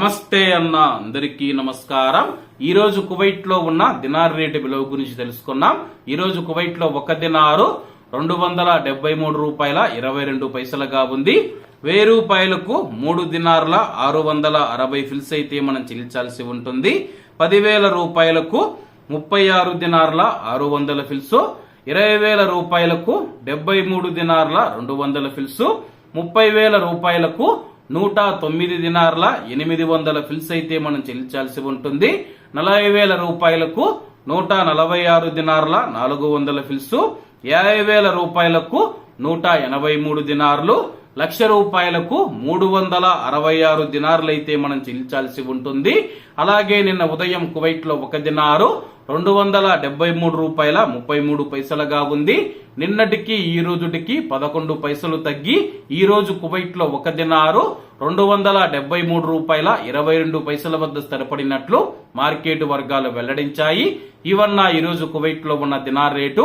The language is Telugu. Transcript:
నమస్తే అన్న అందరికీ నమస్కారం. ఈ రోజు కువైట్లో ఉన్న దినార్ రేటు విలువ గురించి తెలుసుకున్నాం. ఈ రోజు కువైట్లో ఒక దినారు రెండు వందల డెబ్బై మూడు రూపాయల ఇరవై రెండు పైసలుగా ఉంది. వెయ్యి రూపాయలకు మూడు దినార్ల ఆరు వందల అరవై ఫిల్స్ అయితే మనం చెల్లించాల్సి ఉంటుంది. పదివేల రూపాయలకు ముప్పై ఆరు దినార్ల ఆరు వందల ఫిల్స్ ఇరవై వేల రూపాయలకు డెబ్బై మూడు దినార్ల రెండు వందల ఫిల్స్ ముప్పై వేల రూపాయలకు నూట తొమ్మిది దినార్ల ఎనిమిది వందల ఫిల్స్ అయితే మనం చెల్లించాల్సి ఉంటుంది. నలభై వేల రూపాయలకు నూట నలభై ఆరు దినార్ల నాలుగు వందల ఫిల్స్ యాభై వేల రూపాయలకు నూట ఎనభై మూడు దినార్లు లక్ష రూపాయలకు మూడు వందల అరవై ఆరు దినారులైతే మనం చెల్లించాల్సి ఉంటుంది. అలాగే నిన్న ఉదయం కువైట్లో ఒక దినారు రెండు వందల డెబ్బై మూడు రూపాయల ముప్పై మూడు పైసలుగా ఉంది. నిన్నటికి ఈ రోజుటికి పదకొండు పైసలు తగ్గి ఈ రోజు కువైట్లో ఒక దినారు రెండు వందల డెబ్బై మూడు రూపాయల ఇరవై రెండు పైసల వద్ద స్థిరపడినట్లు మార్కెట్ వర్గాలు వెల్లడించాయి. ఈవన్న ఈరోజు కువైట్లో కువైట్లో ఉన్న దినార్ రేటు